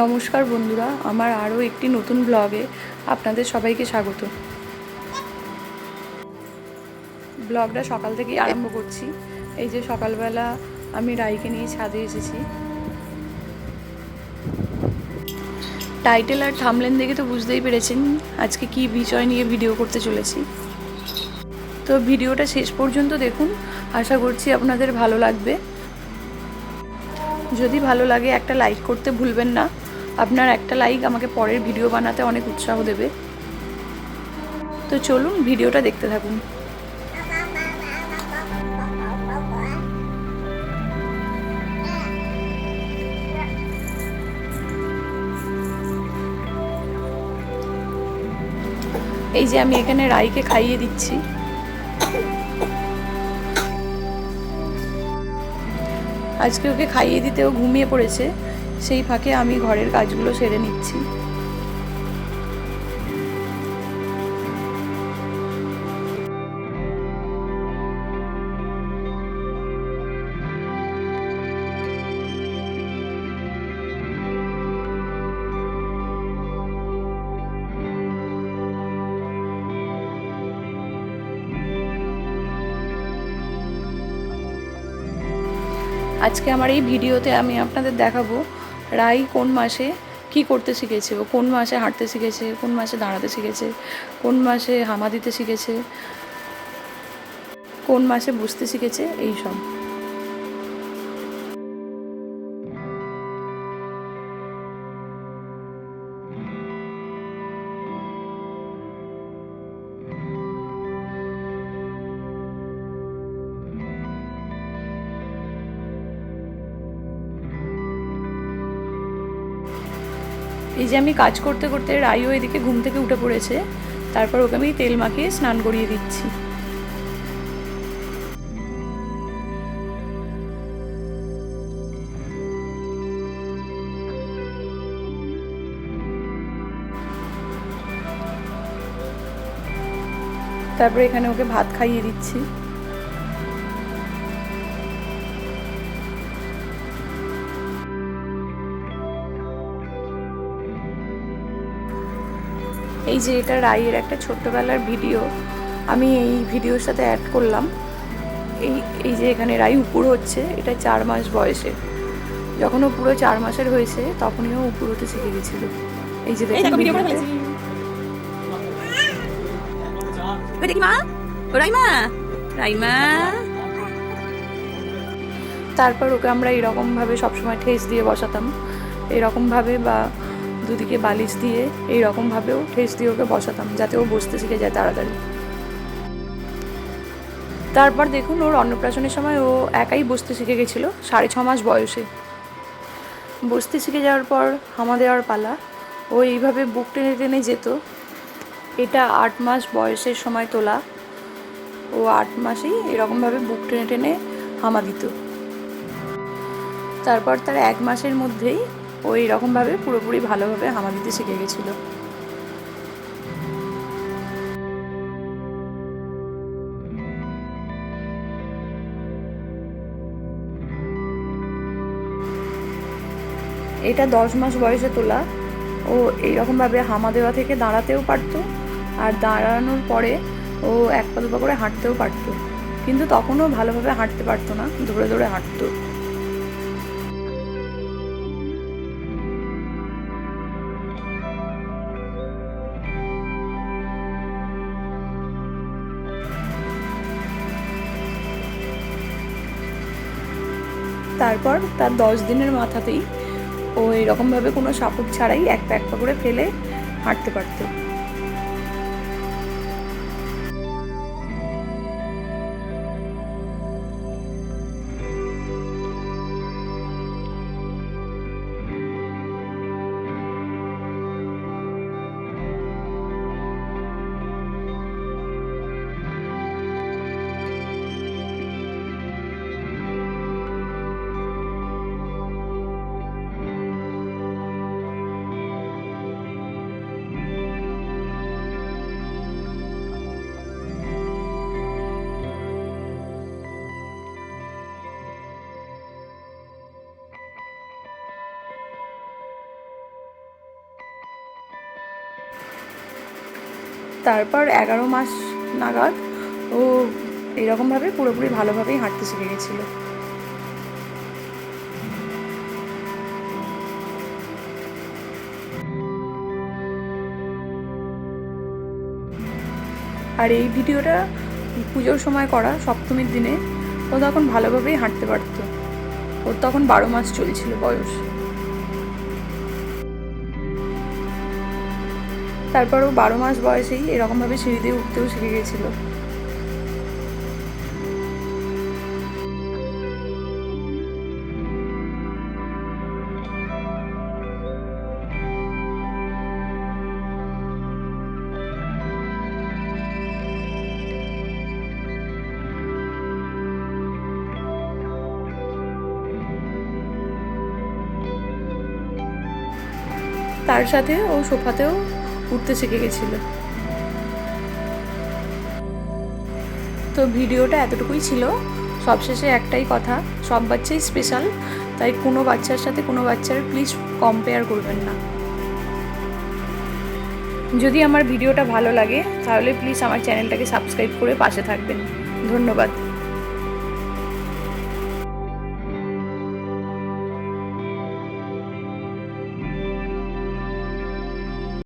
নমস্কার বন্ধুরা, আমার আরও একটি নতুন ব্লগে আপনাদের সবাইকে স্বাগত। ব্লগটা সকাল থেকেই আরম্ভ করছি। এই যে সকালবেলা আমি রাইকে নিয়ে ছাদে এসেছি। টাইটেল আর থামলেন দেখে তো বুঝতেই পেরেছেন, আজকে কি বিষয় নিয়ে ভিডিও করতে চলেছি। তো ভিডিওটা শেষ পর্যন্ত দেখুন, আশা করছি আপনাদের ভালো লাগবে। যদি ভালো লাগে একটা লাইক করতে ভুলবেন না। আপনার একটা লাইক আমাকে পরের ভিডিও বানাতে অনেক উৎসাহ দেবে। তো চলুন ভিডিওটা দেখতে থাকুন। এই যে আমি এখানে রাইকে খাইয়ে দিচ্ছি। আজকে ওকে খাইয়ে দিতে ও ঘুমিয়ে পড়েছে। সেই ফাঁকে আমি ঘরের কাজগুলো সেরে নিচ্ছি। আজকে আমার এই ভিডিওতে আমি আপনাদের দেখাবো রাই কোন মাসে কি করতে শিখেছে? ও কোন মাসে হাঁটতে শিখেছে? কোন মাসে দাঁড়াতে শিখেছে? কোন মাসে হামা দিতে শিখেছে? কোন মাসে বুঝতে শিখেছে? এই সব। এই যে আমি কাজ করতে করতে রাইও এদিকে ঘুম থেকে উঠে পড়েছে, তারপর ওকে আমি তেল মাখিয়ে স্নান করিয়ে দিচ্ছি। তারপরে এখানে ওকে ভাত খাইয়ে দিচ্ছি। এই যে এটা রাইয়ের একটা ছোট্টবেলার ভিডিও আমি এই ভিডিওর সাথে অ্যাড করলাম। এই এই যে এখানে রাই উপুর হচ্ছে এটা চার মাস বয়সে। যখন ও পুরো চার মাসের হয়েছে তখনই ও উপুর হতে শিখে গেছিল। এই যে দেখুন দেখি মা ও রাইমা রাইমা। তারপর ওকে আমরা এরকমভাবে সবসময় ঠেস দিয়ে বসাতাম। এরকমভাবে বা দুদিকে বালিশ দিয়ে এইরকমভাবেও ঠেস দিয়ে ওকে বসাতাম, যাতে ও বসতে শিখে যায় তাড়াতাড়ি। তারপর দেখুন ওর অন্নপ্রাশনের সময় ও একাই বসতে শিখে গেছিল, সাড়ে ছ মাস বয়সে। বসতে শিখে যাওয়ার পর হামা দেওয়ার পালা, ও এইভাবে বুক টেনে টেনে যেত। এটা আট মাস বয়সের সময় তোলা, ও আট মাসেই এরকমভাবে বুক টেনে টেনে হামা দিত। তারপর তার এক মাসের মধ্যেই ও এরকমভাবে পুরোপুরি ভালোভাবে হামা দিতে শিখে গেছিল। এটা দশ মাস বয়সে তোলা। ও এইরকমভাবে হামা দেওয়া থেকে দাঁড়াতেও পারতো আর দাঁড়ানোর পরে ও এক পা দুপা করে হাঁটতেও পারতো। কিন্তু তখনও ভালোভাবে হাঁটতে পারতো না, দৌড়ে দৌড়ে হাঁটতো। তারপর তার দশ দিনের মাথাতেই ও এরকমভাবে কোনো সাপোর্ট ছাড়াই এক প্যাক করে ফেলে হাঁটতে পারতো। তারপর এগারো মাস নাগাদ ও এরকমভাবে পুরোপুরি ভালোভাবেই হাঁটতে শিখে গেছিল। আর এই ভিডিওটা পুজোর সময় করা সপ্তমীর দিনে ও তখন ভালোভাবেই হাঁটতে পারতো। ওর তখন বারো মাস চলছিল বয়স। তারপর ও বারো মাস বয়সেই এরকমভাবে সিঁড়ি দিয়ে উঠতেও শিখে গেছিল। তার সাথে ও সোফাতেও উঠতে শিখে গেছিল। তো ভিডিওটা এতটুকুই ছিল। সবশেষে একটাই কথা, সব বাচ্চাই স্পেশাল তাই কোনো বাচ্চার সাথে কোনো বাচ্চার প্লিজ কম্পেয়ার করবেন না। যদি আমার ভিডিওটা ভালো লাগে, তাহলে প্লিজ আমার চ্যানেলটাকে সাবস্ক্রাইব করে পাশে থাকবেন। ধন্যবাদ।